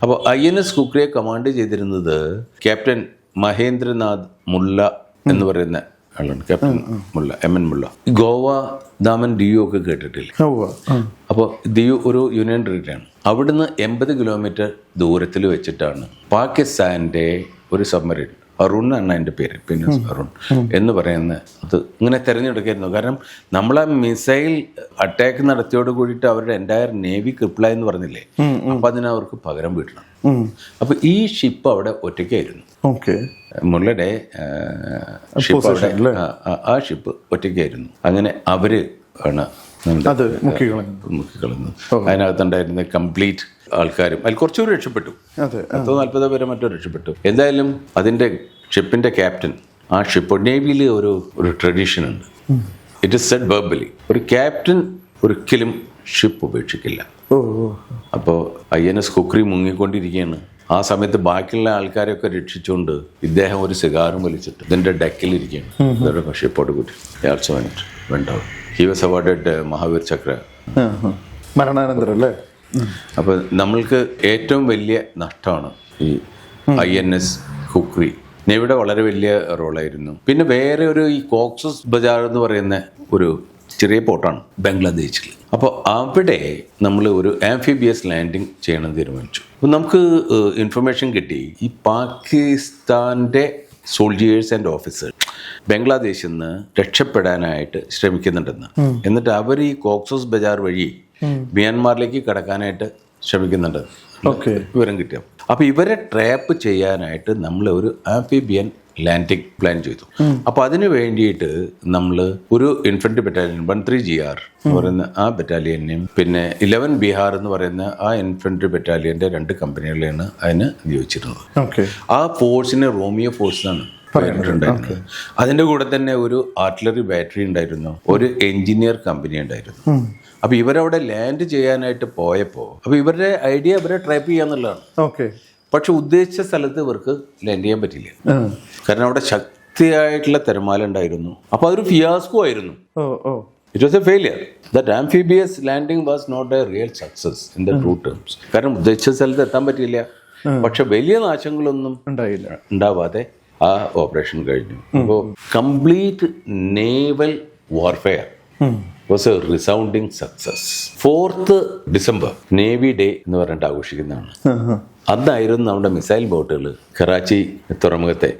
അപ്പോൾ I N S കുക്രിയെ command ചെയ്തിരുന്നത് ക്യാപ്റ്റൻ മഹേന്ദ്രനാഥ് മുല്ല എന്ന് പറയുന്ന ആളാണ്. Captain Mulla M N Mulla. Goa Daman Diu ഒക്കെ കേട്ടിട്ടില്ല? അപ്പോൾ ദിയു ഒരു യൂണിയൻ ടെറിട്ടറിയാണ് അവിടുന്ന് എൺപത് കിലോമീറ്റർ ദൂരത്തിൽ വെച്ചിട്ടാണ് പാകിസ്ഥാന്റെ ഒരു സബ്മറീൻ അരുൺ എന്നാണ് എന്റെ പേര് പിന്നെ അരുൺ എന്ന് പറയുന്ന അത് ഇങ്ങനെ തിരഞ്ഞെടുക്കായിരുന്നു. കാരണം നമ്മൾ ആ മിസൈൽ അറ്റാക്ക് നടത്തിയോട് കൂടിയിട്ട് അവരുടെ എന്റയർ നേവി ക്രിപ്ല എന്ന് പറഞ്ഞില്ലേ? അപ്പം അതിനവർക്ക് പകരം വീട്ടണം. അപ്പോൾ ഈ ഷിപ്പ് അവിടെ ഒറ്റയ്ക്കായിരുന്നു. ഓക്കെ. മുള്ളയുടെ ഷിപ്പ് അവിടെ ആ, ഷിപ്പ് ഒറ്റയ്ക്കായിരുന്നു. അങ്ങനെ അവർ ആണ് അത് മുക്കിക്കളഞ്ഞു മുക്കിക്കളഞ്ഞു അതിനകത്തുണ്ടായിരുന്ന കംപ്ലീറ്റ് ആൾക്കാരും അതിൽ കുറച്ചുകൂടി രക്ഷപ്പെട്ടു. അതെ പത്തോ നാൽപ്പതോ പേരെ മറ്റോ രക്ഷപ്പെട്ടു. എന്തായാലും അതിന്റെ ഷിപ്പിന്റെ ക്യാപ്റ്റൻ ആ ഷിപ്പ് നേവിയിൽ ഒരു ഒരു ട്രഡീഷൻ ഉണ്ട്. ഇറ്റ് ഇസ് സെഡ് ബർബലി ഒരു ക്യാപ്റ്റൻ ഒരിക്കലും ഷിപ്പ് ഉപേക്ഷിക്കില്ല. അപ്പോൾ ഐ എൻ എസ് കുക്രി മുങ്ങിക്കൊണ്ടിരിക്കുകയാണ്. ആ സമയത്ത് ബാക്കിയുള്ള ആൾക്കാരെയൊക്കെ രക്ഷിച്ചുകൊണ്ട് ഇദ്ദേഹം ഒരു സിഗാറും വലിച്ചിട്ട് ഇതിന്റെ ഡെക്കിലിരിക്കുകയാണ് ഇതോടെ ഷിപ്പോട് കൂട്ടി. Went out he was awarded Mahavir Chakra. മരണാനന്തരം അല്ലേ? അപ്പോൾ നമ്മൾക്ക് ഏറ്റവും വലിയ നഷ്ടമാണ് ഈ ഐ എൻ എസ് കുക്രി. ഇവിടെ വളരെ വലിയ റോളായിരുന്നു. പിന്നെ വേറെ ഒരു ഈ കോക്സസ് ബജാർ എന്ന് പറയുന്ന ഒരു ചെറിയ പോട്ടാണ് ബംഗ്ലാദേശിൽ. അപ്പോൾ അവിടെ നമ്മൾ ഒരു ആംഫിബിയസ് ലാൻഡിങ് ചെയ്യണമെന്ന് തീരുമാനിച്ചു. അപ്പോൾ നമുക്ക് ഇൻഫർമേഷൻ കിട്ടി. ഈ പാകിസ്ഥാന്റെ സോൾജിയേഴ്സ് ആൻഡ് ഓഫീസേഴ്സ് ബംഗ്ലാദേശിൽ നിന്ന് രക്ഷപ്പെടാനായിട്ട് ശ്രമിക്കുന്നുണ്ടെന്ന്. എന്നിട്ട് അവർ ഈ കോക്സസ് ബജാർ വഴി മ്യാൻമാറിലേക്ക് കടക്കാനായിട്ട് ശ്രമിക്കുന്നുണ്ട്. ഓക്കെ. വിവരം കിട്ടിയ? അപ്പൊ ഇവരെ ട്രാപ്പ് ചെയ്യാനായിട്ട് നമ്മൾ ഒരു ആംഫിബിയൻ ലാൻഡിംഗ് പ്ലാൻ ചെയ്തു. അപ്പൊ അതിനു വേണ്ടിയിട്ട് നമ്മൾ ഒരു infantry battalion one three G R എന്ന് പറയുന്ന ആ ബറ്റാലിയനെയും പിന്നെ ഇലവൻ ബീഹാർ എന്ന് പറയുന്ന ആ ഇൻഫൻട്രി ബറ്റാലിയന്റെ രണ്ട് കമ്പനികളെയാണ് അതിന് നിയോഗിച്ചിരുന്നത് ആ ഫോഴ്സിനെ റോമിയോ ഫോഴ്സ് പറഞ്ഞിട്ടുണ്ടായിരുന്നത് അതിന്റെ കൂടെ തന്നെ ഒരു ആർട്ടിലറി ബാറ്ററി ഉണ്ടായിരുന്നു. ഒരു എഞ്ചിനീയർ കമ്പനി ഉണ്ടായിരുന്നു. അപ്പൊ ഇവരവിടെ ലാൻഡ് ചെയ്യാനായിട്ട് പോയപ്പോ അപ്പൊ ഇവരുടെ ഐഡിയ ഇവരെ ട്രാപ്പ് ചെയ്യാന്നുള്ളതാണ് ഓക്കെ. പക്ഷെ ഉദ്ദേശിച്ച സ്ഥലത്ത് ഇവർക്ക് ലാൻഡ് ചെയ്യാൻ പറ്റില്ല കാരണം അവിടെ ശക്തിയായിട്ടുള്ള തിരമാല ഉണ്ടായിരുന്നു. അപ്പൊ അതൊരു ഫിയാസ്കോ ആയിരുന്നു. It was a failure that amphibious landing was not a real success in the true terms കാരണം ഉദ്ദേശിച്ച സ്ഥലത്ത് എത്താൻ പറ്റില്ല പക്ഷെ വലിയ നാശങ്ങളൊന്നും ഉണ്ടായില്ല. ഉണ്ടാവാതെ ആ ഓപ്പറേഷൻ കഴിഞ്ഞു. അപ്പോൾ complete naval warfare was a resounding success. Fourth December navy day എന്ന് പറഞ്ഞിട്ട് ആഘോഷിക്കുന്നതാണ്. അന്നായിരുന്നു നമ്മുടെ മിസൈൽ ബോട്ടുകൾ കറാച്ചി തുറമുഖത്തെ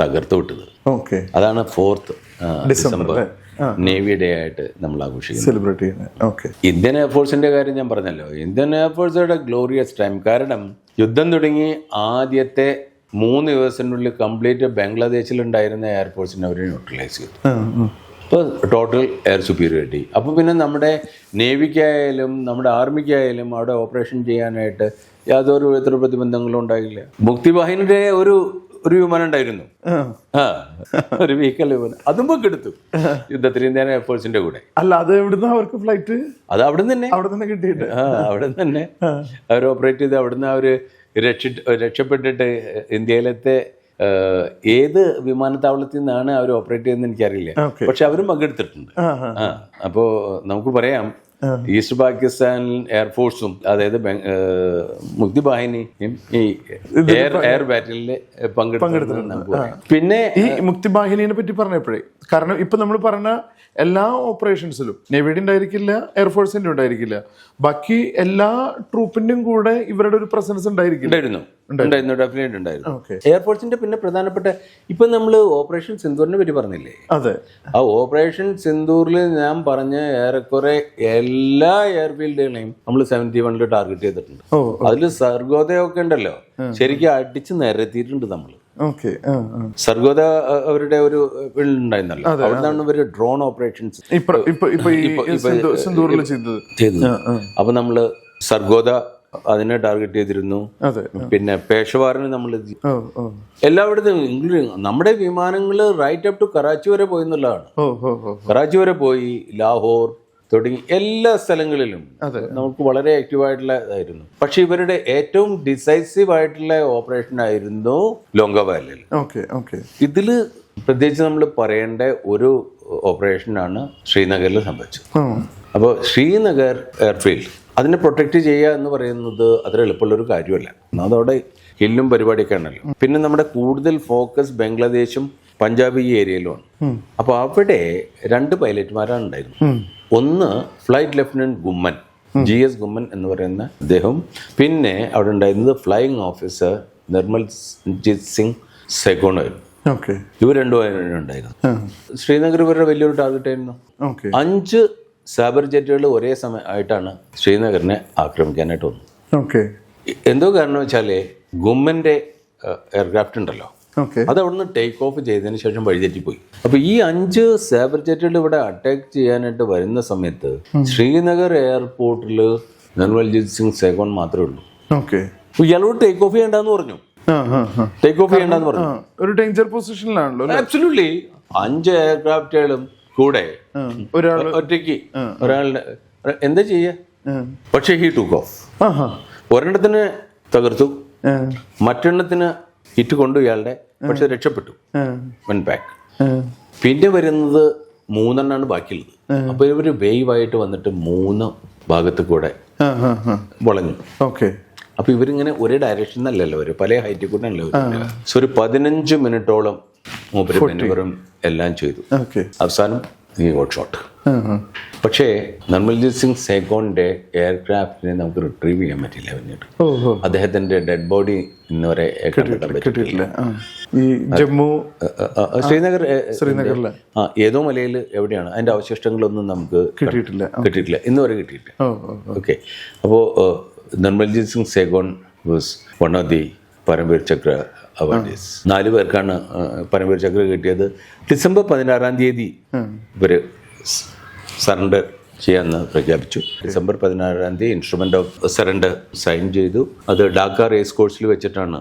തകർത്തു. വിട്ടത്. ഓക്കെ. അതാണ് ഫോർത്ത് ഡിസംബർ. നേവി ഡേ ആയിട്ട് നമ്മൾ ആഘോഷിക്കുന്നത്. സെലിബ്രേറ്റ് ചെയ്യുന്നത്. ഇന്ത്യൻ എയർഫോഴ്സിന്റെ കാര്യം ഞാൻ പറഞ്ഞല്ലോ. ഇന്ത്യൻ എയർഫോഴ്സുടെ ഗ്ലോറിയസ് ടൈം. കാരണം യുദ്ധം തുടങ്ങി ആദ്യത്തെ മൂന്ന് ദിവസത്തിനുള്ളിൽ കംപ്ലീറ്റ് ബംഗ്ലാദേശിൽ ഉണ്ടായിരുന്ന എയർഫോഴ്സിനെ അവർ ന്യൂട്രലൈസ് ചെയ്തു. അപ്പോൾ ടോട്ടൽ എയർ സുപ്പീരിയോറിറ്റി അപ്പോൾ പിന്നെ നമ്മുടെ നേവിക്കായാലും നമ്മുടെ ആർമിക്കായാലും അവിടെ ഓപ്പറേഷൻ ചെയ്യാനായിട്ട് യാതൊരു വിധത്തിലുള്ള പ്രതിബന്ധങ്ങളും ഉണ്ടായില്ല. മുക്തിവാഹിനിയുടെ ഒരു ഒരു വിമാനം ഉണ്ടായിരുന്നു. ഒരു വീക്കൽ വിമാനം. അതും പങ്കെടുത്തു യുദ്ധത്തിൽ ഇന്ത്യൻ എയർഫോഴ്സിന്റെ കൂടെ. അല്ല അത് എവിടുന്ന അവർക്ക് ഫ്ലൈറ്റ് അത് അവിടെ തന്നെ. അവിടെ തന്നെ കിട്ടിയിട്ട് അവിടെ തന്നെ. അവർ ഓപ്പറേറ്റ് ചെയ്ത് അവിടുന്ന് അവർ രക്ഷി രക്ഷപ്പെട്ടിട്ട് ഇന്ത്യയിലത്തെ ഏത് വിമാനത്താവളത്തിൽ നിന്നാണ് അവർ ഓപ്പറേറ്റ് ചെയ്യുന്നത് എനിക്കറിയില്ല. പക്ഷെ അവരും പങ്കെടുത്തിട്ടുണ്ട്. അപ്പോൾ നമുക്ക് പറയാം. ഈസ്റ്റ് പാകിസ്ഥാൻ എയർഫോഴ്സും അതായത് ബംഗ്- ആ, മുക്തി ബാഹിനിയും ഈ എയർ എയർ ബാറ്റിൽ പങ്കെടുത്തിട്ടുണ്ട് പിന്നെ ഈ മുക്തിവാഹിനിയെ പറ്റി പറഞ്ഞപ്പോഴേ കാരണം ഇപ്പൊ നമ്മൾ പറഞ്ഞ എല്ലാ ഓപ്പറേഷൻസിലും നേവിയുടെ ഉണ്ടായിരിക്കില്ല എയർഫോഴ്സിന്റെ ഉണ്ടായിരിക്കില്ല. ബാക്കി എല്ലാ ട്രൂപ്പിന്റെയും കൂടെ ഇവരുടെ ഒരു പ്രസൻസ് ഉണ്ടായിരിക്കും ഉണ്ടായിരുന്നു. ഉണ്ടായിരുന്നു. ഡെഫിനറ്റ് ഉണ്ടായിരുന്നു. എയർഫോഴ്സിന്റെ പിന്നെ പ്രധാനപ്പെട്ട ഇപ്പൊ നമ്മൾ ഓപ്പറേഷൻ സിന്ദൂറിനെ പറ്റി പറഞ്ഞില്ലേ? അതെ. ആ ഓപ്പറേഷൻ സിന്ദൂറിൽ ഞാൻ പറഞ്ഞ ഏറെക്കുറെ എല്ലാ എയർഫീൽഡുകളെയും നമ്മൾ സെവന്റി വണ്ണിൽ ടാർഗറ്റ് ചെയ്തിട്ടുണ്ട്. അതിൽ സർഗോദയമൊക്കെ ഉണ്ടല്ലോ. ശരിക്കും അടിച്ച് നിരത്തിയിട്ടുണ്ട് നമ്മൾ സർഗോദ അവരുടെ ഒരു ഉണ്ടായിരുന്നല്ലോ അവിടുന്നാണ് ഇവർ ഡ്രോൺ ഓപ്പറേഷൻസ് ചെയ്തത്. അപ്പൊ നമ്മൾ സർഗോദ അതിനെ ടാർഗറ്റ് ചെയ്തിരുന്നു. പിന്നെ പേഷവാറിന് നമ്മൾ എല്ലായിടത്തും ഇംഗ്ലീഷ് നമ്മുടെ വിമാനങ്ങൾ റൈറ്റ് അപ് ടു കറാച്ചി വരെ പോയി എന്നുള്ളതാണ്. കറാച്ചി വരെ പോയി ലാഹോർ തുടങ്ങി എല്ലാ സ്ഥലങ്ങളിലും അതെ. നമുക്ക് വളരെ ആക്റ്റീവായിട്ടുള്ള ഇതായിരുന്നു. പക്ഷെ ഇവരുടെ ഏറ്റവും ഡിസൈസീവ് ആയിട്ടുള്ള ഓപ്പറേഷൻ ആയിരുന്നു ലോങ്ക ഇതിൽ ഓക്കെ ഓക്കെ. ഇതിൽ പ്രത്യേകിച്ച് നമ്മൾ പറയേണ്ട ഒരു ഓപ്പറേഷനാണ് ശ്രീനഗറിൽ സംഭവിച്ചത്. അപ്പോൾ ശ്രീനഗർ എയർഫീൽഡ് അതിനെ പ്രൊട്ടക്റ്റ് ചെയ്യുക എന്ന് പറയുന്നത് അത്ര എളുപ്പമുള്ളൊരു കാര്യമല്ല. അതവിടെ ഹില്ലും പരിപാടിയൊക്കെ ആണല്ലോ. പിന്നെ നമ്മുടെ കൂടുതൽ ഫോക്കസ് ബംഗ്ലാദേശും പഞ്ചാബ് ഈ ഏരിയയിലുമാണ് അപ്പോൾ അവിടെ രണ്ട് പൈലറ്റ്മാരാണ് ഉണ്ടായിരുന്നത്. ഒന്ന് flight lieutenant Gumman G S Gumman എന്ന് പറയുന്ന അദ്ദേഹം. പിന്നെ അവിടെ ഉണ്ടായിരുന്നത് ഫ്ലൈയിങ് ഓഫീസർ നിർമ്മൽ ജിത് സിംഗ് സെഗോണായിരുന്നു ഓക്കെ ഇവർ രണ്ടുപേരും ഉണ്ടായിരുന്നു. ശ്രീനഗർ ഇവരുടെ വലിയൊരു ടാർഗറ്റ് ആയിരുന്നു. അഞ്ച് സൈബർ ജെറ്റുകൾ ഒരേ സമയം ആയിട്ടാണ് ശ്രീനഗറിനെ ആക്രമിക്കാനായിട്ട് വന്നത്. എന്തോ കാരണം വെച്ചാൽ ഗുമ്മന്റെ എയർക്രാഫ്റ്റ് ഉണ്ടല്ലോ. അത് അവിടുന്ന് ടേക്ക് ഓഫ് ചെയ്തതിന് ശേഷം വഴിതെറ്റിപ്പോയി അപ്പൊ ഈ അഞ്ച് സേബർ ജെറ്റുകൾ ഇവിടെ അറ്റാക്ക് ചെയ്യാനായിട്ട് വരുന്ന സമയത്ത് ശ്രീനഗർ എയർപോർട്ടിൽ നിർമ്മൽജിത് സിംഗ് സേഗോൺ മാത്രമേ ഉള്ളൂ. ഇയാളോട് ടേക്ക് ഓഫ് ചെയ്യണ്ടെന്ന് പറഞ്ഞു. ടേക്ക് ഓഫ് ചെയ്യണ്ടെന്ന് പറഞ്ഞു. ഒരു ഡേഞ്ചർ പൊസിഷനിലാണല്ലോ ആബ്സല്യൂട്ട്ലി അഞ്ച് എയർക്രാഫ്റ്റുകളും കൂടെ ഒരാൾ ഒറ്റയ്ക്ക് ഒരാളുടെ എന്താ ചെയ്യ. പക്ഷേ ഹി ടൂക്ക് ഓഫ് ഒരെണ്ണത്തിന് തകർത്തു. മറ്റെണ്ണത്തിന് ഹിറ്റ് കൊണ്ടു ഇയാളുടെ പക്ഷെ രക്ഷപ്പെട്ടു. One back. പിന്നെ വരുന്നത് മൂന്നെണ്ണാണ് ബാക്കിയുള്ളത്. അപ്പൊ ഇവർ വേവ് ആയിട്ട് വന്നിട്ട് മൂന്ന് ഭാഗത്ത് കൂടെ. വളഞ്ഞു. ഓക്കെ അപ്പൊ ഇവരിങ്ങനെ ഒരേ ഡയറക്ഷനിലല്ലോ അവർ പല ഹൈറ്റിൽ കൂടെ അല്ലേ സോ ഒരു പതിനഞ്ച് മിനിറ്റോളം മൂപ്പര് എല്ലാം ചെയ്തു. അവസാനം ഈ ഓട്ട് ഷോട്ട്. പക്ഷേ നിർമ്മൽജിത് സിംഗ് സേഗോണിന്റെ എയർക്രാഫ്റ്റിനെ നമുക്ക് റിട്രീവ് ചെയ്യാൻ പറ്റില്ല പിന്നീട്. ഓ അദ്ദേഹത്തിന്റെ ഡെഡ് ബോഡി ഇന്ന് വരെ കിട്ടിയിട്ടില്ല. ഈ ജമ്മു ശ്രീനഗർ ശ്രീനഗറിൽ ശ്രീനഗറിലെ. ആ ഏതോ മലയിൽ എവിടെയാണ്. അതിന്റെ അവശിഷ്ടങ്ങളൊന്നും നമുക്ക് കിട്ടിയിട്ടില്ല. കിട്ടിയിട്ടില്ല. ഇന്ന് വരെ കിട്ടിയിട്ടില്ല. ഓക്കെ. അപ്പോൾ Nirmaljit Singh Sekhon was one of the Paramvir Chakra awardees നാല് പേർക്കാണ് പരംവീർ ചക്ര കിട്ടിയത്. ഡിസംബർ പതിനാറാം തീയതി ഇവർ സറണ്ടർ ചെയ്യാമെന്ന് പ്രഖ്യാപിച്ചു. ഡിസംബർ പതിനാറാം തീയതി ഇൻസ്ട്രുമെന്റ് ഓഫ് സറണ്ടർ സൈൻ ചെയ്തു. അത് ഡാക്ക റേസ് കോഴ്സിൽ വെച്ചിട്ടാണ്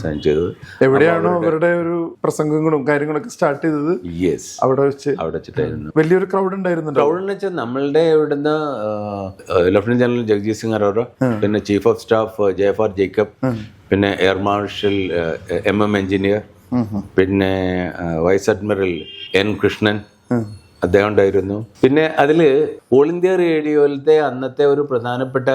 സൈൻ ചെയ്തത്. എവിടെയാണോ അവരുടെ ഒരു പ്രസംഗങ്ങളും കാര്യങ്ങളൊക്കെ സ്റ്റാർട്ട് ചെയ്തത്? യെസ് അവിടെ വെച്ച്. അവിടെ വെച്ചിട്ടായിരുന്നു. വലിയൊരു ക്രൗഡ് ഉണ്ടായിരുന്നു ക്രൗഡ് എന്ന് വെച്ചാൽ നമ്മളുടെ ഇവിടുന്ന് ലഫ്റ്റനന്റ് ജനറൽ ജഗജീത് സിംഗ് അറോറ പിന്നെ ചീഫ് ഓഫ് സ്റ്റാഫ് ജയഫാർ ജേക്കബ് പിന്നെ air marshal M M Engineer പിന്നെ വൈസ് അഡ്മിറൽ എൻ കൃഷ്ണൻ അദ്ദേഹം ഉണ്ടായിരുന്നു. പിന്നെ അതിൽ ഓൾ ഇന്ത്യ റേഡിയോയിലത്തെ അന്നത്തെ ഒരു പ്രധാനപ്പെട്ട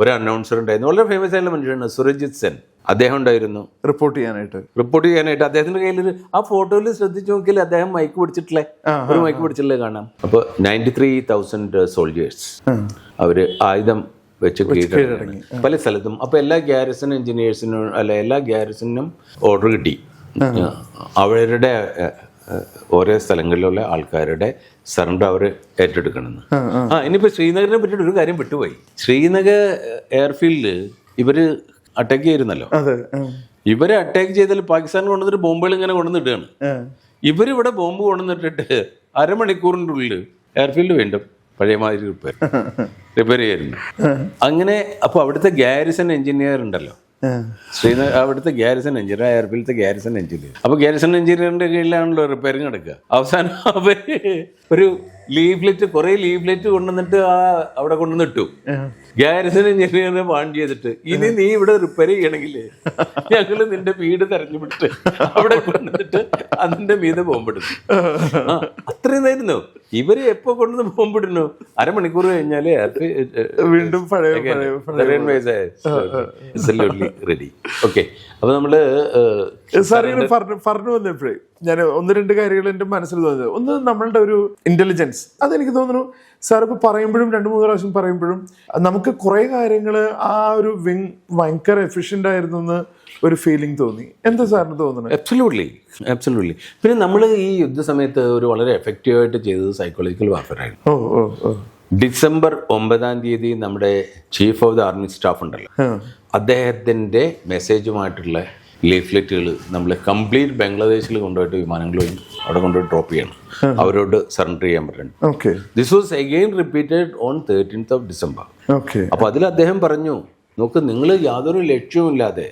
ഒരു അനൗൺസർ ഉണ്ടായിരുന്നു. വളരെ ഫേമസ് ആയിട്ടുള്ള മനുഷ്യനാണ് സുരജിത് സെൻ. അദ്ദേഹം ഉണ്ടായിരുന്നു. റിപ്പോർട്ട് ചെയ്യാനായിട്ട്. റിപ്പോർട്ട് ചെയ്യാനായിട്ട് അദ്ദേഹത്തിന്റെ കയ്യിൽ ആ ഫോട്ടോയിൽ ശ്രദ്ധിച്ചു നോക്കിയാൽ അദ്ദേഹം മൈക്ക് പിടിച്ചിട്ടില്ലേ? ഒരു മൈക്ക് പിടിച്ചിട്ടില്ലേ കാണാം. അപ്പൊ നയന്റി ത്രീ തൗസൻഡ് സോൾജേഴ്സ് അവർ ആയുധം വെച്ച് കീഴടങ്ങി. പല സ്ഥലത്തും. അപ്പൊ എല്ലാ ഗ്യാരസൺ എഞ്ചിനീയേഴ്സിനും അല്ല എല്ലാ ഗ്യാരസണിനും ഓർഡർ കിട്ടി. അവരുടെ ഓരോ സ്ഥലങ്ങളിലുള്ള ആൾക്കാരുടെ സറണ്ടർ അവർ ഏറ്റെടുക്കണമെന്ന്. ആ ഇനിയിപ്പോൾ ശ്രീനഗറിനെ പറ്റിയിട്ട് ഒരു കാര്യം വിട്ടുപോയി. ശ്രീനഗർ എയർഫീൽഡ് ഇവർ അറ്റാക്ക് ചെയ്യുന്നല്ലോ ഇവരെ അറ്റാക്ക് ചെയ്താൽ പാകിസ്ഥാൻ കൊണ്ടുവന്നിട്ട് ബോംബുകൾ ഇങ്ങനെ കൊണ്ടുവന്നിട്ടാണ് ഇവരിവിടെ ബോംബ് കൊണ്ടുവന്നിട്ടിട്ട് അരമണിക്കൂറിന്റെ ഉള്ളിൽ എയർഫീൽഡ് വീണ്ടും പഴയമാതിരി റിപ്പയർ റിപ്പയർ ചെയ്യായിരുന്നു. അങ്ങനെ അപ്പോൾ അവിടുത്തെ ഗാരിസൺ എഞ്ചിനീയർ ഉണ്ടല്ലോ. ശ്രീനഗർ അവിടുത്തെ ഗ്യാരിസൺ എഞ്ചിനീയർ എയർഫീൽഡത്തെ ഗ്യാരിസൺ എഞ്ചിനീയർ അപ്പോൾ ഗ്യാരിസൺ എഞ്ചിനീയറിന്റെ കീഴിലാണല്ലോ റിപ്പയറിങ് എടുക്കുക അവസാനം ഒരു ലീഫ്ലെറ്റ് കുറെ ലീഫ്ലെറ്റ് കൊണ്ടുവന്നിട്ട് ആ അവിടെ കൊണ്ടുവന്നിട്ടു ഗ്യാരസൺ എഞ്ചിനീയറിനെ വാൺ ചെയ്തിട്ട്. ഇനി നീ ഇവിടെ റിപ്പയർ ചെയ്യണമെങ്കിൽ ഞങ്ങൾ നിന്റെ വീട് തെരഞ്ഞു വിട്ട് അവിടെ കൊണ്ടുവന്നിട്ട് അതിന്റെ മീതെ ബോംബിടുന്നു. അത്രയും നേരുന്നു ഇവർ എപ്പോ കൊണ്ടുവന്ന് ബോംബിടുന്നു? അരമണിക്കൂർ കഴിഞ്ഞാൽ വീണ്ടും റെഡി ഓക്കെ അപ്പൊ നമ്മൾ പറഞ്ഞു വന്നപ്പോഴേ ഞാൻ ഒന്ന് രണ്ട് കാര്യങ്ങൾ എന്റെ മനസ്സിൽ തോന്നിയത് ഒന്ന് നമ്മളുടെ ഒരു ഇന്റലിജൻസ് അതെനിക്ക് തോന്നുന്നു സാർ ഇപ്പോൾ പറയുമ്പോഴും രണ്ട് മൂന്ന് പ്രാവശ്യം പറയുമ്പോഴും നമുക്ക് കുറേ കാര്യങ്ങൾ ആ ഒരു വിങ് ഭയങ്കര എഫിഷ്യന്റ് ആയിരുന്നു എന്ന് ഒരു ഫീലിംഗ് തോന്നി. എന്താ സാറിന് തോന്നുന്നത്? അബ്സല്യൂട്ട്ലി അബ്സല്യൂട്ട്ലി പിന്നെ നമ്മൾ ഈ യുദ്ധ സമയത്ത് ഒരു വളരെ എഫക്റ്റീവ് ആയിട്ട് ചെയ്തത് സൈക്കോളജിക്കൽ വാർഫെയർ ആയിരുന്നു. ഓ ഓ ഓ. ഡിസംബർ ഒമ്പതാം തീയതി നമ്മുടെ chief of the army staff ഉണ്ടല്ലോ. അദ്ദേഹത്തിന്റെ മെസ്സേജുമായിട്ടുള്ള ലീഫ്ലെറ്റുകൾ നമ്മൾ കംപ്ലീറ്റ് ബംഗ്ലാദേശിൽ കൊണ്ടുപോയിട്ട് വിമാനങ്ങൾ വഴി അവിടെ കൊണ്ടുപോയി ഡ്രോപ്പ് ചെയ്യണം. അവരോട് സറണ്ടർ ചെയ്യാൻ പറ്റണം this was again repeated on thirteenth of December അപ്പൊ അതിൽ അദ്ദേഹം പറഞ്ഞു നോക്ക് നിങ്ങൾ യാതൊരു ലക്ഷ്യവുമില്ലാതെ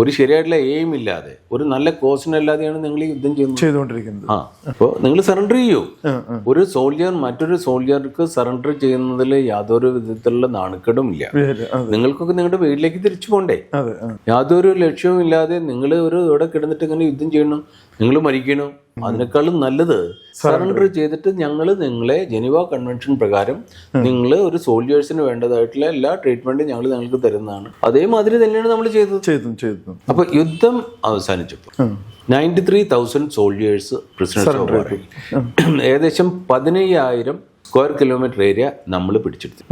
ഒരു ശരിയായിട്ടുള്ള എയിം ഇല്ലാതെ ഒരു നല്ല കോസിനല്ലാതെയാണ് നിങ്ങൾ യുദ്ധം ചെയ്യുന്നത്. ചെയ്തുകൊണ്ടിരിക്കുന്നത്. ആ അപ്പോൾ നിങ്ങൾ സറണ്ടർ ചെയ്യൂ. ഒരു സോൾജിയർ മറ്റൊരു സോൾജിയർക്ക് സറണ്ടർ ചെയ്യുന്നതിൽ യാതൊരു വിധത്തിലുള്ള നാണക്കേടും ഇല്ല. നിങ്ങൾക്കൊക്കെ നിങ്ങളുടെ വീട്ടിലേക്ക് തിരിച്ചു പോണ്ടേ? യാതൊരു ലക്ഷ്യവും ഇല്ലാതെ നിങ്ങൾ ഒരു ഇവിടെ കിടന്നിട്ട് ഇങ്ങനെ യുദ്ധം ചെയ്യണം. നിങ്ങൾ മരിക്കണം. അതിനേക്കാളും നല്ലത് സറണ്ടർ ചെയ്തിട്ട് ഞങ്ങൾ നിങ്ങളെ ജനീവ കൺവെൻഷൻ പ്രകാരം നിങ്ങൾ ഒരു സോൾജേഴ്സിന് വേണ്ടതായിട്ടുള്ള എല്ലാ ട്രീറ്റ്മെന്റും ഞങ്ങൾ നിങ്ങൾക്ക് തരുന്നതാണ്. അതേമാതിരി തന്നെയാണ് നമ്മൾ ചെയ്തത്. ചെയ്തു ചെയ്തു. അപ്പൊ യുദ്ധം അവസാനിച്ചപ്പോൾ ninety three thousand soldiers prisoners ഏകദേശം പതിനയ്യായിരം സ്ക്വയർ കിലോമീറ്റർ ഏരിയ നമ്മൾ പിടിച്ചെടുത്തു.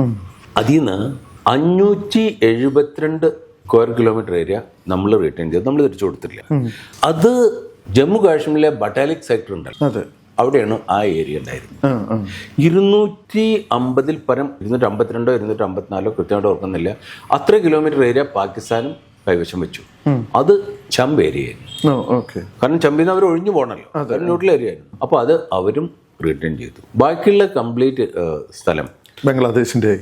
അതിൽ നിന്ന് അഞ്ഞൂറ്റി എഴുപത്തിരണ്ട് സ്ക്വയർ കിലോമീറ്റർ ഏരിയ നമ്മൾ റിട്ടേൺ ചെയ്ത്. നമ്മൾ തിരിച്ചു കൊടുത്തില്ല അത് ജമ്മു കാശ്മീരിലെ ബട്ടാലിക് സെക്ടർ ഉണ്ടല്ലോ. അതെ. അവിടെയാണ് ആ ഏരിയ ഉണ്ടായിരുന്നത്. ഇരുന്നൂറ്റി അമ്പതിൽ പരം ഇരുന്നൂറ്റി അമ്പത്തിരണ്ടോ ഇരുന്നൂറ്റി അമ്പത്തിനാലോ കൃത്യമായിട്ട് ഓർക്കുന്നില്ല. അത്ര കിലോമീറ്റർ ഏരിയ പാകിസ്ഥാനും കൈവശം വെച്ചു. അത് ചമ്പ് ഏരിയ ആയിരുന്നു. കാരണം ചമ്പിൽ നിന്ന് അവർ ഒഴിഞ്ഞു പോകണല്ലോ ന്യൂട്രൽ ഏരിയ ആയിരുന്നു. അപ്പോൾ അത് അവരും റിട്ടേൺ ചെയ്തു. ബാക്കിയുള്ള കംപ്ലീറ്റ് സ്ഥലം. ബംഗ്ലാദേശിന്റെ.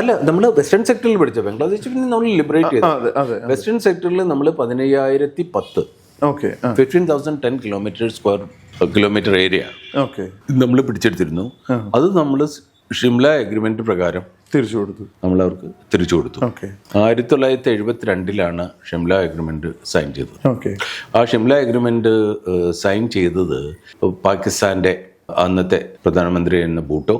അല്ല നമ്മൾ വെസ്റ്റേൺ സെക്ടറിൽ പഠിച്ച ബംഗ്ലാദേശിൽ നമ്മൾ ലിബറേറ്റ് ചെയ്തു വെസ്റ്റേൺ സെക്ടറിൽ നമ്മൾ പതിനയ്യായിരത്തി പത്ത് okay fifteen thousand ten kilometre square kilometre area okay നമ്മൾ പിടിച്ചെടുത്തിരുന്നു. അത് നമ്മൾ ഷിംല എഗ്രിമെന്റ് പ്രകാരം തിരിച്ചു കൊടുത്തു. നമ്മൾ അവർക്ക് തിരിച്ചു കൊടുത്തു. ഓക്കെ ആയിരത്തി തൊള്ളായിരത്തി എഴുപത്തി രണ്ടിലാണ് ഷിംല എഗ്രിമെന്റ് സൈൻ ചെയ്തത്. ഓക്കെ ആ ഷിംല എഗ്രിമെന്റ് സൈൻ ചെയ്തത് പാകിസ്ഥാന്റെ അന്നത്തെ പ്രധാനമന്ത്രി എന്ന ബൂട്ടോ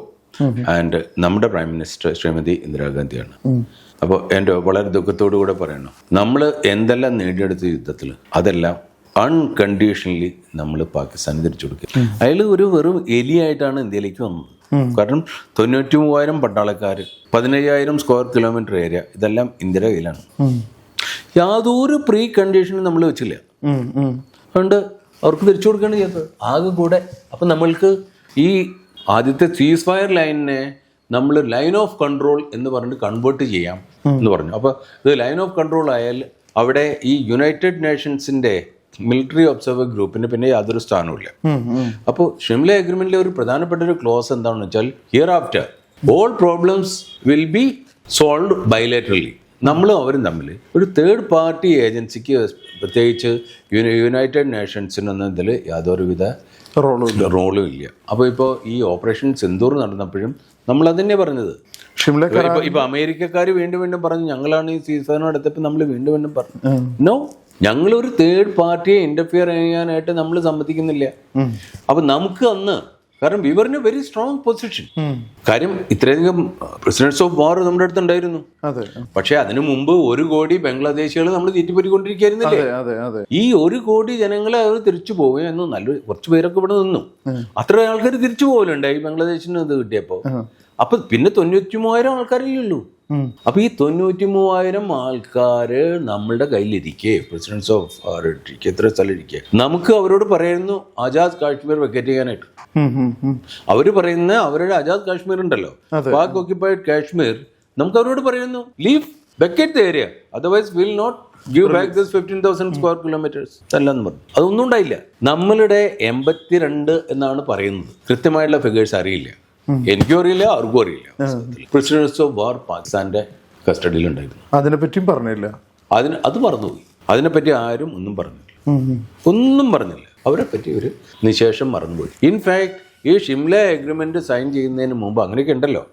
ആൻഡ് നമ്മുടെ പ്രൈം മിനിസ്റ്റർ ശ്രീമതി ഇന്ദിരാഗാന്ധിയാണ്. അപ്പോൾ എന്റെ വളരെ ദുഃഖത്തോടു കൂടെ പറയണം. നമ്മൾ എന്തെല്ലാം നേടിയെടുത്ത യുദ്ധത്തിൽ അതെല്ലാം അൺകണ്ടീഷണലി നമ്മൾ പാകിസ്ഥാനെ തിരിച്ചു കൊടുക്കുക. അയാൾ ഒരു വെറും എലിയായിട്ടാണ് ഇന്ത്യയിലേക്ക് വന്നത്. കാരണം തൊണ്ണൂറ്റി മൂവായിരം പട്ടാളക്കാർ പതിനയ്യായിരം സ്ക്വയർ കിലോമീറ്റർ ഏരിയ ഇതെല്ലാം ഇന്ത്യയുടെ കയ്യിലാണ്. യാതൊരു പ്രീ കണ്ടീഷനും നമ്മൾ വെച്ചില്ല. അതുകൊണ്ട് അവർക്ക് തിരിച്ചു കൊടുക്കുകയാണ് ചെയ്തത്. ആകെ കൂടെ അപ്പം നമ്മൾക്ക് ഈ ആദ്യത്തെ സീസ് ഫയർ ലൈനിനെ നമ്മൾ ലൈൻ ഓഫ് കൺട്രോൾ എന്ന് പറഞ്ഞിട്ട് കൺവേർട്ട് ചെയ്യാം എന്ന് പറഞ്ഞു. അപ്പോൾ ഇത് ലൈൻ ഓഫ് കൺട്രോൾ ആയാൽ അവിടെ ഈ യുണൈറ്റഡ് നേഷൻസിന്റെ മിലിറ്ററി ഒബ്സർവർ ഗ്രൂപ്പിന് പിന്നെ യാതൊരു സ്ഥാനവുമില്ല. അപ്പോൾ ഷിംല അഗ്രിമെന്റിലെ ഒരു പ്രധാനപ്പെട്ട ഒരു ക്ലോസ് എന്താണെന്ന് വെച്ചാൽ hereafter all problems will be solve bilaterally നമ്മളും അവരും തമ്മിൽ ഒരു തേർഡ് പാർട്ടി ഏജൻസിക്ക് പ്രത്യേകിച്ച് യുണൈ- യുണൈറ്റഡ് നേഷൻസിനൊന്നും ഇതിൽ യാതൊരുവിധ റോളും റോളും ഇല്ല അപ്പോൾ ഇപ്പോൾ ഈ ഓപ്പറേഷൻ സിന്ദൂർ നടന്നപ്പോഴും നമ്മൾ അതന്നെ പറഞ്ഞത്. ഇപ്പൊ- അമേരിക്കക്കാർ വീണ്ടും വീണ്ടും പറഞ്ഞു ഞങ്ങളാണ് ഈ സീസൺ എടുത്തപ്പോൾ നമ്മൾ വീണ്ടും വീണ്ടും പറഞ്ഞു. നോ ഞങ്ങൾ ഒരു തേർഡ് പാർട്ടിയെ ഇന്റർഫിയർ ചെയ്യാനായിട്ട് നമ്മൾ സമ്മതിക്കുന്നില്ല. അപ്പൊ നമുക്ക് അന്ന് കാരണം we were in a very strong position കാര്യം ഇത്രയധികം പ്രസിഡന്റ്സ് ഓഫ് വാർ നമ്മുടെ അടുത്ത് ഉണ്ടായിരുന്നു. അതെ. പക്ഷെ അതിനു മുമ്പ് ഒരു കോടി ബംഗ്ലാദേശികൾ നമ്മൾ തീറ്റിപ്പൊരിക്കൊണ്ടിരിക്കുകയായിരുന്നില്ലേ അതെ അതെ അതെ. ഈ ഒരു കോടി ജനങ്ങളെ അവർ തിരിച്ചു പോകുക എന്ന് നല്ല കുറച്ച് പേരൊക്കെ ഇവിടെ നിന്നു. അത്ര ആൾക്കാർ തിരിച്ചു പോകലുണ്ടായി ബംഗ്ലാദേശിന് ഇത് കിട്ടിയപ്പോ. അപ്പൊ പിന്നെ തൊണ്ണൂറ്റി മൂവായിരം ആൾക്കാരല്ലേ ഉള്ളൂ ഉം. അപ്പൊ ഈ തൊണ്ണൂറ്റി മൂവായിരം ആൾക്കാര് നമ്മളുടെ കയ്യിലിരിക്കേ പ്രസിഡന്റ്സ് ഓഫ് ഇരിക്കുക എത്ര സ്ഥലം ഇരിക്കുക നമുക്ക് അവരോട് പറയുന്നു ആജാദ് കാശ്മീർ വെക്കറ്റ് ചെയ്യാനായിട്ട്. അവർ പറയുന്ന അവരുടെ ആജാദ് കാശ്മീർ ഉണ്ടല്ലോ. പാക് ഓക്യുപ്പൈഡ് കാശ്മീർ നമുക്ക് അവരോട് പറയുന്നു leave vacate the area otherwise will not give back this fifteen thousand square kilometres അല്ലെന്ന് പറഞ്ഞു. അതൊന്നും ഉണ്ടായില്ല. നമ്മളുടെ എൺപത്തിരണ്ട് എന്നാണ് പറയുന്നത്. കൃത്യമായിട്ടുള്ള ഫിഗേഴ്സ് അറിയില്ല. എനിക്കും അറിയില്ല ആർക്കും അറിയില്ല. പ്രസിഡൻസ് ഓഫ് വാർ പാകിസ്ഥാന്റെ കസ്റ്റഡിയിൽ കസ്റ്റഡിയിലുണ്ടായിരുന്നു അതിനെപ്പറ്റിയും പറഞ്ഞില്ല. അതിന് അത് മറന്നുപോയി. അതിനെപ്പറ്റി ആരും ഒന്നും പറഞ്ഞില്ല. ഒന്നും പറഞ്ഞില്ല. അവരെ പറ്റി ഒരു നിശേഷം മറന്നുപോയി. ഇൻഫാക്ട് ഈ ഷിംല അഗ്രിമെന്റ് സൈൻ ചെയ്യുന്നതിന് മുമ്പ് അങ്ങനെയൊക്കെ ഉണ്ടല്ലോ.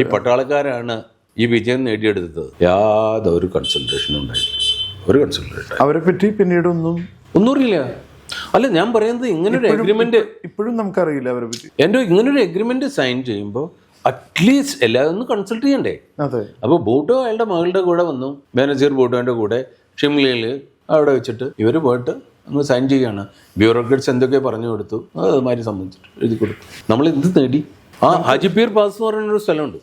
ഈ പട്ടാളക്കാരാണ് ഈ വിജയം നേടിയെടുത്തത്. യാതൊരു കൺസൾട്ടേഷനും ഉണ്ടായില്ല. ഒരു കൺസൾട്ടേഷൻ അവരെ പറ്റി പിന്നീട് ഒന്നും ഒന്നും അറിയില്ല. അല്ല ഞാൻ പറയുന്നത് ഇങ്ങനൊരു അഗ്രിമെന്റ് ഇപ്പോഴും നമുക്കറിയില്ല അവരെ പറ്റി. എന്റെ ഇങ്ങനൊരു അഗ്രിമെന്റ് സൈൻ ചെയ്യുമ്പോൾ അറ്റ്ലീസ്റ്റ് എല്ലാവരും ഒന്ന് കൺസൾട്ട് ചെയ്യണ്ടേ? അതെ. അപ്പോൾ ബൂട്ടോ അയാളുടെ മകളുടെ കൂടെ വന്നു മാനേജർ ബൂട്ടോന്റെ കൂടെ ഷിംലയിൽ അവിടെ വെച്ചിട്ട് ഇവർ പോയിട്ട് ഒന്ന് സൈൻ ചെയ്യാണ് ബ്യൂറോക്രറ്റ്സ് എന്തൊക്കെ പറഞ്ഞു കൊടുത്തു അതുമാതിരി സംബന്ധിച്ചിട്ട് എഴുതി കൊടുത്തു. നമ്മൾ എന്ത് നേടി? ആ ഹാജിപ്പീർ പാസ് എന്ന് പറയുന്ന ഒരു സ്ഥലമുണ്ട്.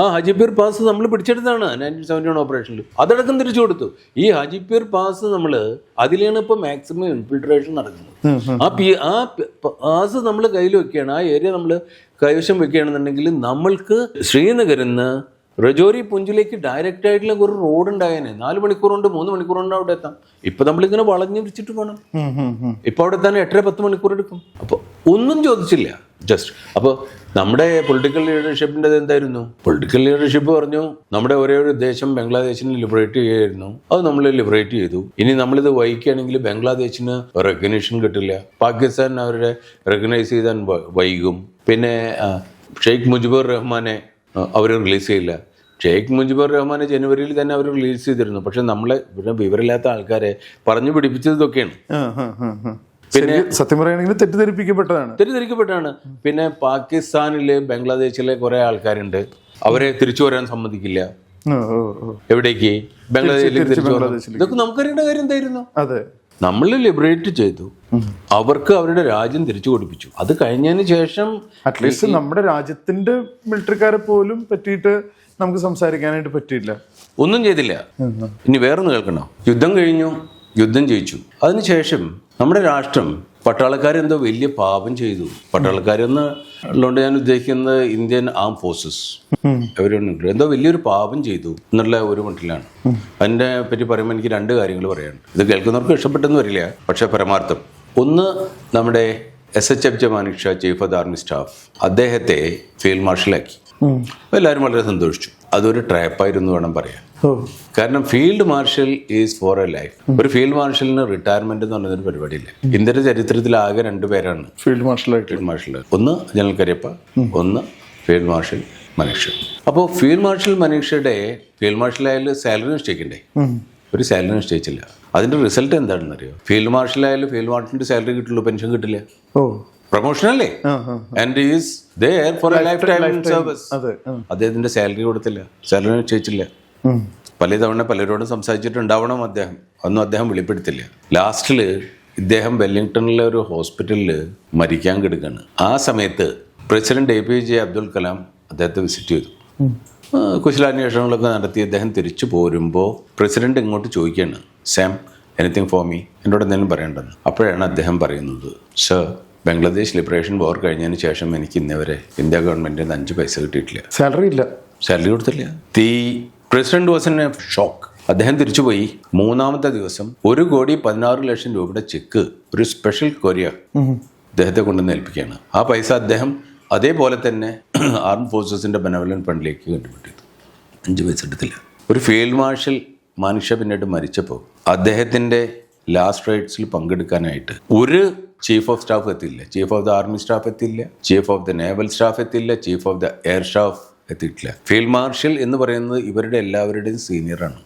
ആ ഹജിപീർ പാസ് നമ്മൾ പിടിച്ചെടുത്താണ് നയന്റീൻ സെവന്റി വൺ ഓപ്പറേഷനിൽ അതടക്കം തിരിച്ചു കൊടുത്തു. ഈ ഹജിപീർ പാസ് നമ്മൾ അതിലാണ് ഇപ്പോൾ മാക്സിമം ഇൻഫിൽട്രേഷൻ നടക്കുന്നത്. ആ പി ആ പാസ് നമ്മൾ കയ്യിൽ വെക്കുകയാണ്. ആ ഏരിയ നമ്മൾ കൈവശം വെക്കുകയാണെന്നുണ്ടെങ്കിൽ നമ്മൾക്ക് ശ്രീനഗറിൽ നിന്ന് റജോരി പുഞ്ചിലേക്ക് ഡയറക്റ്റ് ആയിട്ടുള്ള ഒരു റോഡ് ഉണ്ടായേനെ. നാല് മണിക്കൂറുണ്ട് മൂന്ന് മണിക്കൂറുണ്ട് അവിടെ എത്താം ഇപ്പൊ നമ്മളിങ്ങനെ വളഞ്ഞു വിരിച്ചിട്ട് പോകണം. ഇപ്പൊ അവിടെ തന്നെ എട്ടര പത്ത് മണിക്കൂർ എടുക്കും. അപ്പൊ ഒന്നും ചോദിച്ചില്ല. ജസ്റ്റ് അപ്പോൾ നമ്മുടെ പൊളിറ്റിക്കൽ ലീഡർഷിപ്പിന്റെ എന്തായിരുന്നു? പൊളിറ്റിക്കൽ ലീഡർഷിപ്പ് പറഞ്ഞു നമ്മുടെ ഒരേ ഒരു ദേശം ബംഗ്ലാദേശിനെ ലിബറേറ്റ് ചെയ്യായിരുന്നു. അത് നമ്മൾ ലിബറേറ്റ് ചെയ്തു. ഇനി നമ്മളിത് വൈകിയാണെങ്കിൽ ബംഗ്ലാദേശിന് റെക്കഗ്നേഷൻ കിട്ടില്ല. പാകിസ്ഥാൻ അവരുടെ റെക്കഗ്നൈസ് ചെയ്താൻ വൈകും. പിന്നെ ഷെയ്ഖ് മുജിബുർ റഹ്മാനെ അവർ റിലീസ് ചെയ്യില്ല. ഷെയ്ഖ് മുജിബുർ റഹ്മാനെ ജനുവരിയിൽ തന്നെ അവർ റിലീസ് ചെയ്തിരുന്നു. പക്ഷെ നമ്മളെ പിന്നെ വിവരമില്ലാത്ത ആൾക്കാരെ പറഞ്ഞു പിടിപ്പിച്ചതൊക്കെയാണ്. പിന്നെ സത്യം പറയുകയാണെങ്കിൽ തെറ്റിദ്ധരിപ്പിക്കപ്പെട്ടതാണ്. തെറ്റിദ്ധരിക്കപ്പെട്ടാണ് പിന്നെ പാകിസ്ഥാനിൽ ബംഗ്ലാദേശിലെ കുറെ ആൾക്കാരുണ്ട്. അവരെ തിരിച്ചു വരാൻ സമ്മതിക്കില്ല. എവിടേക്ക്? ബംഗ്ലാദേശിലേക്ക് തിരിച്ചു ബംഗ്ലാദേശിലേക്ക്. ഇതൊക്കെ നമുക്കറിയേണ്ട കാര്യം എന്തായിരുന്നു? അതെ. നമ്മൾ ലിബറേറ്റ് ചെയ്തു. അവർക്ക് അവരുടെ രാജ്യം തിരിച്ചു കൊടുപ്പിച്ചു. അത് കഴിഞ്ഞതിന് ശേഷം അറ്റ്ലീസ്റ്റ് നമ്മുടെ രാജ്യത്തിന്റെ മിലിറ്ററിക്കാരെ പോലും പറ്റിയിട്ട് നമുക്ക് സംസാരിക്കാനായിട്ട് പറ്റിയില്ല. ഒന്നും ചെയ്തില്ല. ഇനി വേറൊന്ന് കേൾക്കണോ? യുദ്ധം കഴിഞ്ഞു യുദ്ധം ജയിച്ചു. അതിനുശേഷം നമ്മുടെ രാഷ്ട്രം പട്ടാളക്കാരെന്തോ വലിയ പാപം ചെയ്തു. പട്ടാളക്കാരെന്ന് ഉള്ളതുകൊണ്ട് ഞാൻ ഉദ്ദേശിക്കുന്നത് ഇന്ത്യൻ ആം ഫോഴ്സസ്. അവരുണ്ട് എന്തോ വലിയൊരു പാപം ചെയ്തു എന്നുള്ള ഒരു മട്ടിലാണ്. അതിനെ പറ്റി പറയുമ്പോൾ എനിക്ക് രണ്ട് കാര്യങ്ങൾ പറയാനുണ്ട്. ഇത് കേൾക്കുന്നവർക്ക് ഇഷ്ടപ്പെട്ടെന്ന് വരില്ല പക്ഷേ പരമാർത്ഥം. ഒന്ന് നമ്മുടെ എസ് എച്ച് എഫ് ജമാനിക് ഷാ ചീഫ് ഓഫ് ആർമി സ്റ്റാഫ് അദ്ദേഹത്തെ ഫീൽഡ് മാർഷലാക്കി. എല്ലാവരും വളരെ സന്തോഷിച്ചു. അതൊരു ട്രാപ്പായിരുന്നു വേണം പറയാൻ. കാരണം field marshal is for a life. ഒരു ഫീൽഡ് മാർഷലിന് റിട്ടയർമെന്റ് എന്ന് പറയുന്ന ഒരു പരിപാടിയില്ല ഇന്ത്യയുടെ ചരിത്രത്തിൽ ആകെ രണ്ടുപേരാണ് ഫീൽഡ് മാർഷൽ ഫീൽഡ് മാർഷൽ ഒന്ന് ജനറൽ കരിയപ്പ ഒന്ന് ഫീൽഡ് മാർഷൽ മനീഷ. അപ്പോൾ ഫീൽഡ് മാർഷൽ മനീഷയുടെ ഫീൽഡ് മാർഷൽ ആയാലും സാലറി നിശ്ചയിക്കണ്ടേ? ഒരു സാലറി നിശ്ചയിച്ചില്ല. അതിന്റെ റിസൾട്ട് എന്താണെന്ന് അറിയോ ഫീൽഡ് മാർഷൽ ആയാലും ഫീൽഡ് മാർഷലിന്റെ സാലറി കിട്ടുള്ളൂ പെൻഷൻ കിട്ടില്ല. ഓ. പ്രൊമോഷൻ അല്ലേ? ആ ആ and is there for lifetime service. അദ്ദേഹത്തിന്റെ സാലറി കൊടുത്തില്ല. സാലറി നിശ്ചയിച്ചില്ല. പലതവണ പലരോടും സംസാരിച്ചിട്ടുണ്ടാവണം അദ്ദേഹം. ഒന്നും അദ്ദേഹം വെളിപ്പെടുത്തില്ല. ലാസ്റ്റിൽ ഇദ്ദേഹം വെല്ലിംഗ്ടണിലെ ഒരു ഹോസ്പിറ്റലിൽ മരിക്കാൻ കിടക്കുകയാണ് ആ സമയത്ത് president A P J Abdul Kalam അദ്ദേഹത്തെ വിസിറ്റ് ചെയ്തു. കുശലാന്വേഷണങ്ങളൊക്കെ നടത്തി അദ്ദേഹം തിരിച്ചു പോരുമ്പോൾ പ്രസിഡന്റ് ഇങ്ങോട്ട് ചോദിക്കുകയാണ് സാം എനിത്തിങ് ഫോർ മീ എന്നോട് എന്തെങ്കിലും പറയേണ്ടെന്ന്. അപ്പോഴാണ് അദ്ദേഹം പറയുന്നത് സർ ബംഗ്ലാദേശ് ലിബറേഷൻ വാർ കഴിഞ്ഞതിന് ശേഷം എനിക്ക് ഇന്നേവരെ ഇന്ത്യ ഗവൺമെന്റിൽ നിന്ന് അഞ്ച് പൈസ കിട്ടിയിട്ടില്ല. സാലറി ഇല്ല. സാലറി കൊടുത്തില്ല ദി പ്രസിഡന്റ് വാസ് ഷോക്ക്. അദ്ദേഹം തിരിച്ചുപോയി. മൂന്നാമത്തെ ദിവസം ഒരു കോടി പതിനാറ് ലക്ഷം രൂപയുടെ ചെക്ക് ഒരു സ്പെഷ്യൽ കൊറിയർ അദ്ദേഹത്തെ കൊണ്ടുവന്ന് ഏൽപ്പിക്കുകയാണ്. ആ പൈസ അദ്ദേഹം അതേപോലെ തന്നെ ആർം ഫോഴ്സസിന്റെ ബെനവലൻ ഫണ്ടിലേക്ക് കണ്ടുപിടിച്ചു അഞ്ച് പൈസ എടുത്തില്ല. ഒരു ഫീൽഡ് മാർഷൽ മനുഷ്യ പിന്നീട് മരിച്ചപ്പോൾ അദ്ദേഹത്തിന്റെ ലാസ്റ്റ് റൈറ്റ്സിൽ പങ്കെടുക്കാനായിട്ട് ഒരു ചീഫ് ഓഫ് സ്റ്റാഫ് എത്തിയില്ല. Chief of the army staff എത്തിയില്ല. Chief of the naval staff എത്തിയില്ല. Chief of the air staff എത്തിയിട്ടില്ല. ഫീൽഡ് മാർഷൽ എന്ന് പറയുന്നത് ഇവരുടെ എല്ലാവരുടെയും സീനിയറാണ്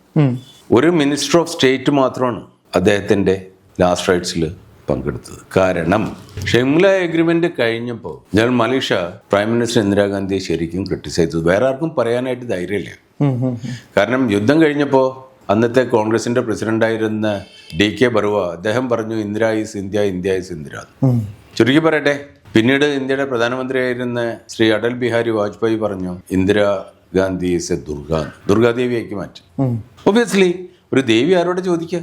ഒരു മിനിസ്റ്റർ ഓഫ് സ്റ്റേറ്റ് മാത്രമാണ് അദ്ദേഹത്തിന്റെ ലാസ്റ്റ് റൈറ്റ്സിൽ പങ്കെടുത്തത്. കാരണം ഷെംല എഗ്രിമെന്റ് കഴിഞ്ഞപ്പോൾ ഞാൻ മലേഷ്യ പ്രൈം മിനിസ്റ്റർ ഇന്ദിരാഗാന്ധിയെ ശരിക്കും ക്രിട്ടിസൈസ് ചെയ്തു. വേറെ ആർക്കും പറയാനായിട്ട് ധൈര്യമില്ല. കാരണം യുദ്ധം കഴിഞ്ഞപ്പോൾ അന്നത്തെ കോൺഗ്രസിന്റെ പ്രസിഡന്റായിരുന്ന ഡി കെ ബറുവ അദ്ദേഹം പറഞ്ഞു Indira is India India is Indira. ചുരുക്കി പറയട്ടെ പിന്നീട് ഇന്ത്യയുടെ പ്രധാനമന്ത്രിയായിരുന്ന ശ്രീ അടൽ ബിഹാരി വാജ്പേയി പറഞ്ഞു ഇന്ദിരാഗാന്ധി ഗാന്ധി ഈസ് എ ദുർഗ ദുർഗാദേവിയാക്കി മാറ്റി. ഒബിയസ്ലി ഒരു ദേവി ആരോട് ചോദിക്കുക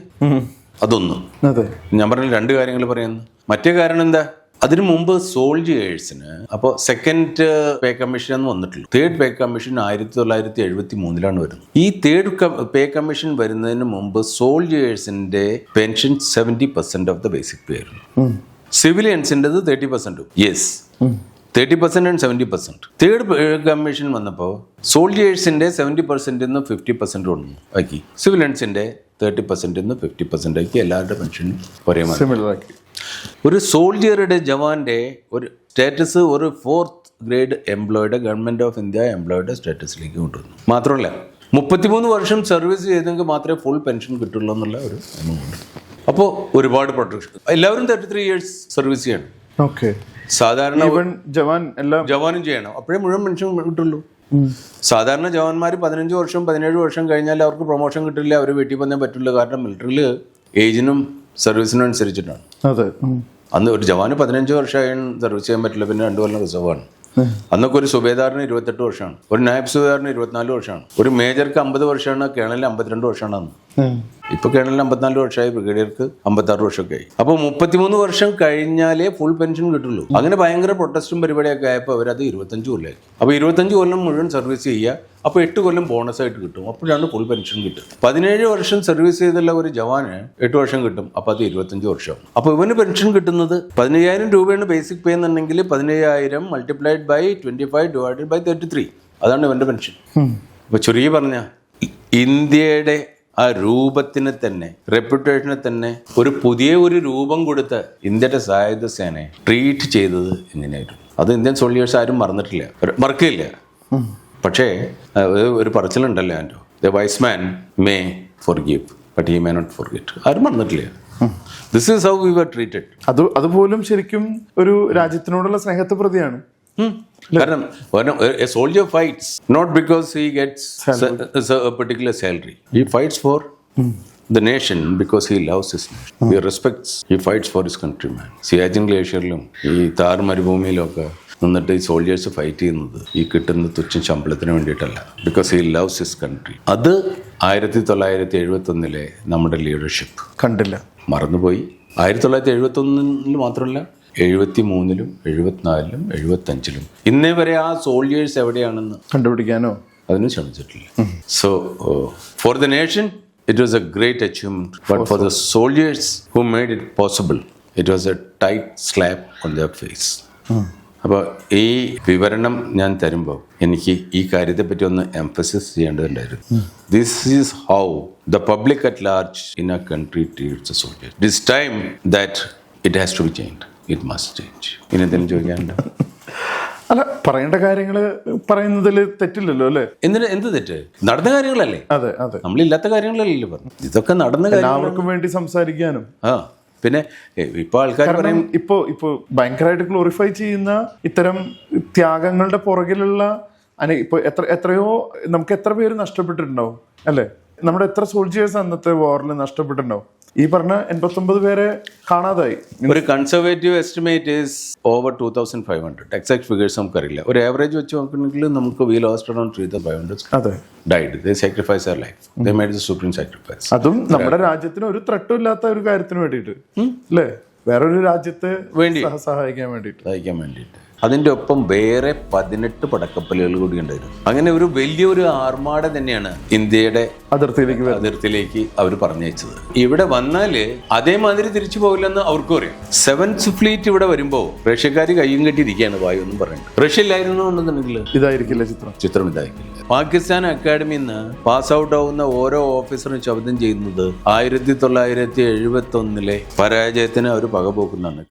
അതൊന്നും. അതെ. ഞാൻ പറഞ്ഞ രണ്ട് കാര്യങ്ങൾ പറയുന്നു. മറ്റേ കാരണം എന്താ? അതിനു മുമ്പ് സോൾജിയേഴ്സിന് അപ്പോൾ സെക്കൻഡ് പേ കമ്മീഷൻ എന്ന് വന്നിട്ടുള്ളൂ. തേർഡ് പേ കമ്മീഷൻ ആയിരത്തി തൊള്ളായിരത്തി എഴുപത്തി മൂന്നിലാണ് വരുന്നത്. ഈ തേർഡ് പേ കമ്മീഷൻ വരുന്നതിന് മുമ്പ് സോൾജിയേഴ്സിന്റെ pension seventy percent of the basic pay ആയിരുന്നു. സിവിലിയൻസിന്റെത് thirty പെർസെന്റും. Yes thirty percent and seventy percent. Third commission വന്നപ്പോൾ സോൾജിയേഴ്സിന്റെ സെവന്റി പെർസെന്റിൽ നിന്ന് ഫിഫ്റ്റി പെർസെന്റ് കൊണ്ടു ആക്കി സിവിലിയൻസിന്റെ തേർട്ടി പെർസെന്റിൽ നിന്ന് ഫിഫ്റ്റി പെർസെന്റ് ആക്കി എല്ലാവരുടെ പെൻഷനും ഒരേ ആക്കി. ഒരു സോൾജിയറുടെ ജവാന്റെ ഒരു സ്റ്റാറ്റസ് ഒരു ഫോർത്ത് ഗ്രേഡ് എംപ്ലോയുടെ ഗവൺമെന്റ് ഓഫ് ഇന്ത്യ എംപ്ലോയുടെ സ്റ്റാറ്റസിലേക്ക് കൊണ്ടുവന്നു. മാത്രമല്ല മുപ്പത്തിമൂന്ന് വർഷം സർവീസ് ചെയ്തെങ്കിൽ മാത്രമേ ഫുൾ പെൻഷൻ കിട്ടുള്ളൂ എന്നുള്ള ഒരു നിയമമുണ്ട്. അപ്പോൾ ഒരുപാട് പ്രൊട്ടക്ഷൻ എല്ലാവരും തേർട്ടി ത്രീ ഇയേഴ്സ് സർവീസ് ചെയ്യണം. ഓക്കെ സാധാരണ ജവാൻ എല്ലാം ജവാനും ചെയ്യണം. അപ്പോഴേ മുഴുവൻ പെൻഷൻ കിട്ടുള്ളൂ. സാധാരണ ജവാന്മാർ പതിനഞ്ച് വർഷം പതിനേഴ് വർഷം കഴിഞ്ഞാൽ അവർക്ക് പ്രൊമോഷൻ കിട്ടില്ല അവർ വീട്ടിൽ വന്നേ പറ്റുള്ളൂ. കാരണം മിലിറ്ററിയിൽ ഏജിനും സർവീസിനും അനുസരിച്ചിട്ടാണ്. അതെ. അന്ന് ഒരു ജവാന് പതിനഞ്ച് വർഷമായി സർവീസ് ചെയ്യാൻ പറ്റില്ല. പിന്നെ രണ്ടു കൊല്ലം റിസർവാണ് അന്നൊക്കെ ഒരു സുബേദാറിന് ഇരുപത്തെട്ട് വർഷമാണ്. ഒരു നായബ് സുബേദാറിന് ഇരുപത്തിനാല് വർഷമാണ്. ഒരു മേജർക്ക് അമ്പത് വർഷമാണ് കേണലിന് അമ്പത്തിരണ്ട് വർഷമാണ് അന്ന്. ഇപ്പൊ കേണലിന് അമ്പത്തിനാല് വർഷമായി ബ്രിഗേഡിയർക്ക് അമ്പത്താറ് വർഷമൊക്കെ ആയി അപ്പൊ മുപ്പത്തിമൂന്ന് വർഷം കഴിഞ്ഞാലേ ഫുൾ പെൻഷൻ കിട്ടുള്ളൂ. അങ്ങനെ ഭയങ്കര പ്രൊട്ടസ്റ്റും പരിപാടിയൊക്കെ ആയപ്പോൾ അവരത് ഇരുപത്തഞ്ച് കൊല്ലമായി അപ്പോൾ ഇരുപത്തഞ്ച് കൊല്ലം മുഴുവൻ സർവീസ് ചെയ്യുക അപ്പോൾ എട്ട് കൊല്ലം ബോണസ് ആയിട്ട് കിട്ടും. അപ്പോഴാണ് ഫുൾ പെൻഷൻ കിട്ടുക. പതിനേഴ് വർഷം സർവീസ് ചെയ്തുള്ള ഒരു ജവാന് എട്ട് വർഷം കിട്ടും. അപ്പോൾ അത് ഇരുപത്തഞ്ച് വർഷം അപ്പോൾ ഇവന് പെൻഷൻ കിട്ടുന്നത് പതിനയ്യായിരം രൂപയാണ് ബേസിക് പേ എന്നുണ്ടെങ്കിൽ പതിനയ്യായിരം multiplied by twenty five divided by thirty three അതാണ് ഇവന്റെ പെൻഷൻ അപ്പോൾ ചുരുക്കി പറഞ്ഞ ഇന്ത്യയുടെ ആ രൂപത്തിന് തന്നെ റെപ്യൂട്ടേഷന് തന്നെ ഒരു പുതിയ ഒരു രൂപം കൊടുത്ത് ഇന്ത്യയുടെ സായുധ സേനയെ ട്രീറ്റ് ചെയ്തത് എങ്ങനെയായിരുന്നു? അത് ഇന്ത്യൻ സോൾജിയേഴ്സ് ആരും മറന്നിട്ടില്ല. മറക്കില്ല. പക്ഷേ ഒരു- ഒരു പറച്ചിലുണ്ടല്ലോ എന്റെ the wise man may forgive but he may not forget ആരും മറന്നിട്ടില്ല. This is how we were treated അത് അതുപോലും ശരിക്കും ഒരു രാജ്യത്തിനോടുള്ള സ്നേഹത്തെ പ്രതിയാണ്. കാരണം soldier fights not because he gets particular salary he fights for the nation because he loves his he respects he fights for his country man Siachen ഗ്ലേഷ്യറിലും ഈ താർ മരുഭൂമിയിലും ഒക്കെ നിന്നിട്ട് ഈ സോൾജേഴ്സ് ഫൈറ്റ് ചെയ്യുന്നത് ഈ കിട്ടുന്ന തുച്ഛ ശമ്പളത്തിന് വേണ്ടിയിട്ടല്ല. Because he loves his country അത് ആയിരത്തി തൊള്ളായിരത്തി എഴുപത്തി ഒന്നിലെ നമ്മുടെ ലീഡർഷിപ്പ് കണ്ടില്ല. മറന്നുപോയി. ആയിരത്തി തൊള്ളായിരത്തി എഴുപത്തി ഒന്നിൽ മാത്രമല്ല എഴുപത്തി മൂന്നിലും എഴുപത്തിനാലിലും എഴുപത്തഞ്ചിലും. ഇന്നേ വരെ ആ സോൾജേഴ്സ് എവിടെയാണെന്ന് കണ്ടുപിടിക്കാനോ? അതിന് ശ്രമിച്ചിട്ടില്ല. So for the nation it was a great achievement but for the soldiers who made it possible it was a tight slap on the face അപ്പോൾ ഈ വിവരണം ഞാൻ തരുമ്പോൾ എനിക്ക് ഈ കാര്യത്തെപ്പറ്റി ഒന്ന് emphasis ചെയ്യേണ്ടതുണ്ടായിരുന്നു. This is how the public at large in a country treats soldiers this time that it has to be change it must change ഇനി എന്തെങ്കിലും ചോദിക്കാനുണ്ടോ? അല്ല പറയേണ്ട കാര്യങ്ങൾ പറയുന്നതിൽ തെറ്റില്ലല്ലോ അല്ലേ? എന്തിന് എന്ത് തെറ്റ്? നടന്ന കാര്യങ്ങളല്ലേ? അതെ അതെ. നമ്മളില്ലാത്ത കാര്യങ്ങളല്ലല്ലോ പറഞ്ഞു ഇതൊക്കെ നടന്ന എല്ലാവർക്കും വേണ്ടി സംസാരിക്കാനും. ആ പിന്നെ ഇപ്പൊ ആൾക്കാർ പറയും ഇപ്പോ ഇപ്പോ ഭയങ്കരമായിട്ട് ഗ്ലോറിഫൈ ചെയ്യുന്ന ഇത്തരം ത്യാഗങ്ങളുടെ പുറകിലുള്ള അനെ ഇപ്പൊ എത്ര എത്രയോ നമുക്ക് എത്ര പേര് നഷ്ടപ്പെട്ടിട്ടുണ്ടാവും? അല്ലേ? നമ്മുടെ എത്ര സോൾജിയേഴ്സ് അന്നത്തെ വാറിൽ നഷ്ടപ്പെട്ടിട്ടുണ്ടാവും? ഈ പറഞ്ഞ എൺപത്തൊമ്പത് പേരെ കാണാതായി. ഒരു conservative estimate is over two thousand five hundred exact figures നമുക്കറിയില്ല. ഒരു ആവറേജ് വെച്ച് നോക്കണമെങ്കിൽ നമുക്ക് we lost around three thousand five hundred അതെ. Died they sacrifice our life they made the supreme sacrifice അതും നമ്മുടെ രാജ്യത്തിന് ഒരു ത്രട്ടും ഇല്ലാത്ത ഒരു കാര്യത്തിന് വേണ്ടിയിട്ട്. അല്ലേ? വേറൊരു രാജ്യത്തെ വേണ്ടി. സഹായിക്കാൻ വേണ്ടിയിട്ട്. സഹായിക്കാൻ വേണ്ടിയിട്ട്. അതിന്റെ ഒപ്പം വേറെ പതിനെട്ട് പടക്കപ്പലുകൾ കൂടി ഉണ്ടായിരുന്നു. അങ്ങനെ ഒരു വലിയൊരു ആർമാട തന്നെയാണ് ഇന്ത്യയുടെ അതിർത്തിയിലേക്ക് അതിർത്തിയിലേക്ക് അവർ പറഞ്ഞയച്ചത്. ഇവിടെ വന്നാൽ അതേമാതിരി തിരിച്ചു പോകില്ലെന്ന് അവർക്കും അറിയാം. സെവൻസ് ഫ്ലീറ്റ് ഇവിടെ വരുമ്പോൾ റഷ്യക്കാർ കയ്യും കെട്ടിയിരിക്കുകയാണ് വായു എന്നും പറയുന്നത് റഷ്യ ഇല്ലായിരുന്നു എന്നുണ്ടെന്നുണ്ടെങ്കിൽ ഇതായിരിക്കില്ല ചിത്രം. ചിത്രം ഇതായിരിക്കില്ല. പാകിസ്ഥാൻ അക്കാഡമിയിൽ നിന്ന് പാസ് ഔട്ട് ആവുന്ന ഓരോ ഓഫീസറും ചോദ്യം ചെയ്യുന്നത് ആയിരത്തി തൊള്ളായിരത്തി എഴുപത്തി ഒന്നിലെ പരാജയത്തിന് അവർ പകപോക്കുന്നതാണ്